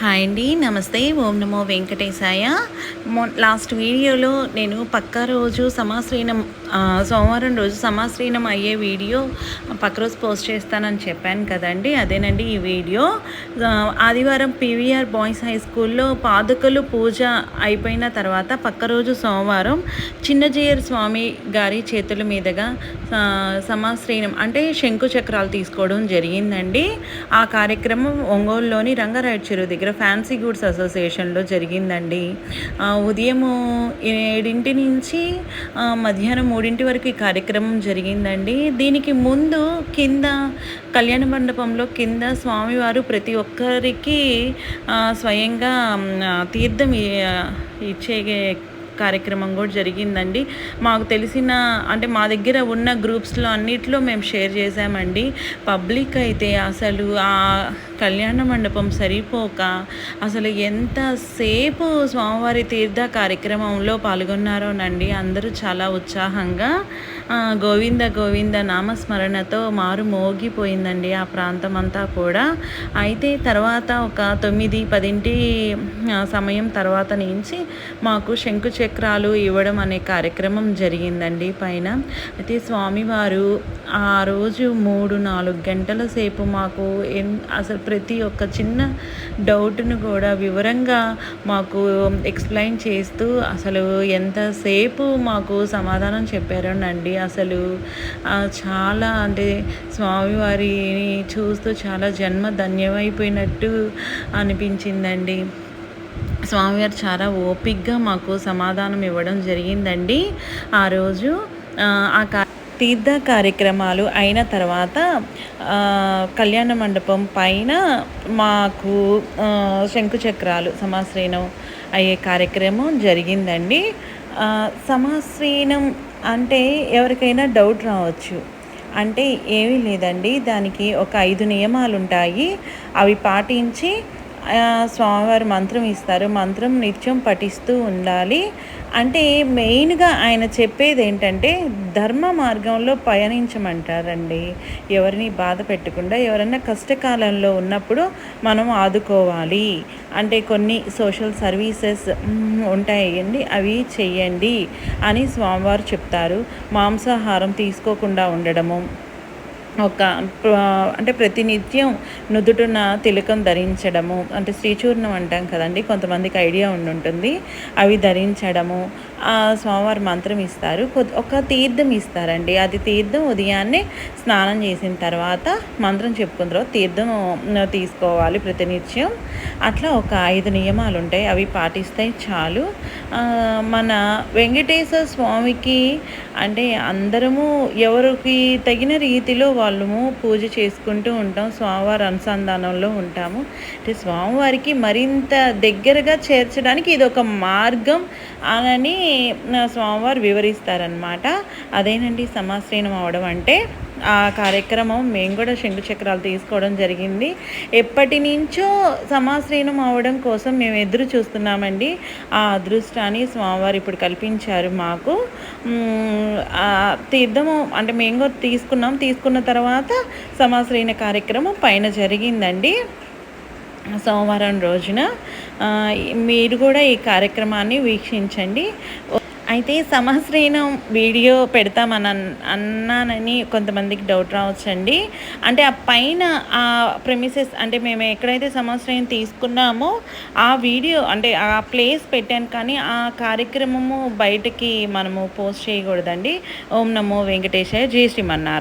Hi అండి నమస్తే ఓం నమో వెంకటేశాయ. మొ లాస్ట్ వీడియోలో నేను పక్క రోజు సమాశ్రీనం సోమవారం రోజు సమాశ్రీనం అయ్యే వీడియో పక్క రోజు పోస్ట్ చేస్తానని చెప్పాను కదండి అదేనండి ఈ వీడియో. ఆదివారం పీవీఆర్ బాయ్స్ హై స్కూల్లో పాదుకలు పూజ అయిపోయిన తర్వాత పక్క రోజు సోమవారం చిన్నజీయర్ స్వామి గారి చేతుల మీదుగా సమాశ్రీనం అంటే శంకు చక్రాలు తీసుకోవడం జరిగిందండి. ఆ కార్యక్రమం ఒంగోలులోని రంగారాయడు చెరువు దగ్గర దగ్గర ఫ్యాన్సీ గూడ్స్ అసోసియేషన్లో జరిగిందండి. ఉదయము ఏడింటి నుంచి మధ్యాహ్నం మూడింటి వరకు ఈ కార్యక్రమం జరిగిందండి. దీనికి ముందు కింద కళ్యాణ మండపంలో కింద స్వామివారు ప్రతి ఒక్కరికి స్వయంగా తీర్థం ఇచ్చే కార్యక్రమం కూడా జరిగిందండి. మాకు తెలిసిన అంటే మా దగ్గర ఉన్న గ్రూప్స్లో అన్నిట్లో మేము షేర్ చేసామండి పబ్లిక్ అయితే అసలు ఆ కళ్యాణ మండపం సరిపోక అసలు ఎంతసేపు స్వామివారి తీర్థ కార్యక్రమంలో పాల్గొన్నారోనండి. అందరూ చాలా ఉత్సాహంగా గోవింద గోవింద నామస్మరణతో మారు మోగిపోయిందండి ఆ ప్రాంతం అంతా కూడా. అయితే తర్వాత ఒక తొమ్మిది పదింటి సమయం తర్వాత నుంచి మాకు శంకు చక్రాలు ఇవ్వడం అనే కార్యక్రమం జరిగిందండి పైన. అయితే స్వామివారు ఆ రోజు మూడు నాలుగు గంటల సేపు మాకు ఎన్ అసలు ప్రతి ఒక్క చిన్న డౌట్ను కూడా వివరంగా మాకు ఎక్స్ప్లెయిన్ చేస్తూ అసలు ఎంతసేపు మాకు సమాధానం చెప్పారోనండి. అసలు. చాలా అంటే స్వామివారిని చూస్తూ చాలా జన్మ ధన్యమైపోయినట్టు అనిపించిందండి. స్వామివారు చాలా ఓపిక్గా మాకు సమాధానం ఇవ్వడం జరిగిందండి. ఆ రోజు ఆ తీర్థ కార్యక్రమాలు అయిన తర్వాత కళ్యాణ మండపం పైన మాకు శంకుచక్రాలు సమాశ్రయణం అయ్యే కార్యక్రమం జరిగిందండి. సమాశ్రీనం అంటే ఎవరికైనా డౌట్ రావచ్చు. అంటే ఏమీ లేదండి. దానికి ఒక ఐదు నియమాలు ఉంటాయి అవి పాటించి స్వామివారి మంత్రం ఇస్తారు. మంత్రం నిత్యం పఠిస్తూ ఉండాలి. అంటే మెయిన్గా ఆయన చెప్పేది ఏంటంటే ధర్మ మార్గంలో పయనించమంటారండి. ఎవరిని బాధ పెట్టకుండా ఎవరైనా కష్టకాలంలో ఉన్నప్పుడు మనం ఆదుకోవాలి. అంటే కొన్ని సోషల్ సర్వీసెస్ ఉంటాయండి అవి చెయ్యండి అని స్వామివారు చెప్తారు. మాంసాహారం తీసుకోకుండా ఉండడము. ఒక అంటే ప్రతినిత్యం నుదుటున తిలకం ధరించడము అంటే శ్రీచూర్ణం అంటాం కదండి కొంతమందికి ఐడియా ఉండి ఉంటుంది అవి ధరించడము స్వామివారి మంత్రం ఇస్తారు. ఒక తీర్థం ఇస్తారండి. అది తీర్థం ఉదయాన్నే స్నానం చేసిన తర్వాత మంత్రం చెప్పుకున్న తర్వాత తీర్థం తీసుకోవాలి ప్రతినిత్యం. అట్లా ఒక ఐదు నియమాలు ఉంటాయి అవి పాటిస్తే చాలు. మన వెంకటేశ్వర స్వామికి అంటే అందరము ఎవరికి తగిన రీతిలో వాళ్ళము పూజ చేసుకుంటూ ఉంటాం స్వామివారి అనుసంధానంలో ఉంటాము. అంటే స్వామివారికి మరింత దగ్గరగా చేర్చడానికి ఇది ఒక మార్గం అని స్వామివారు వివరిస్తారనమాట అదేనండి సమాశ్రయణం అవడం అంటే ఆ కార్యక్రమం మేము కూడా శంకు చక్రాలు తీసుకోవడం జరిగింది. ఎప్పటి నుంచో సమాశ్రీనం అవడం కోసం మేము ఎదురు చూస్తున్నామండి. ఆ అదృష్టాన్ని స్వామివారు ఇప్పుడు కల్పించారు మాకు. తీర్థము అంటే మేము కూడా తీసుకున్నాం. తీసుకున్న తర్వాత సమాశ్రీన కార్యక్రమం పైన జరిగిందండి. సోమవారం రోజున మీరు కూడా ఈ కార్యక్రమాన్ని వీక్షించండి. అయితే సమశ్రీనం వీడియో పెడతామని అన్నానని కొంతమందికి డౌట్ రావచ్చండి. అంటే ఆ పైన ఆ ప్రెమిసెస్ అంటే మేము ఎక్కడైతే సమశ్రయం తీసుకున్నామో ఆ వీడియో అంటే ఆ ప్లేస్ పెట్టాను కానీ ఆ కార్యక్రమము బయటకి మనము పోస్ట్ చేయకూడదండి. ఓం నమో వెంకటేశాయ జయ శ్రీమన్నారాయణ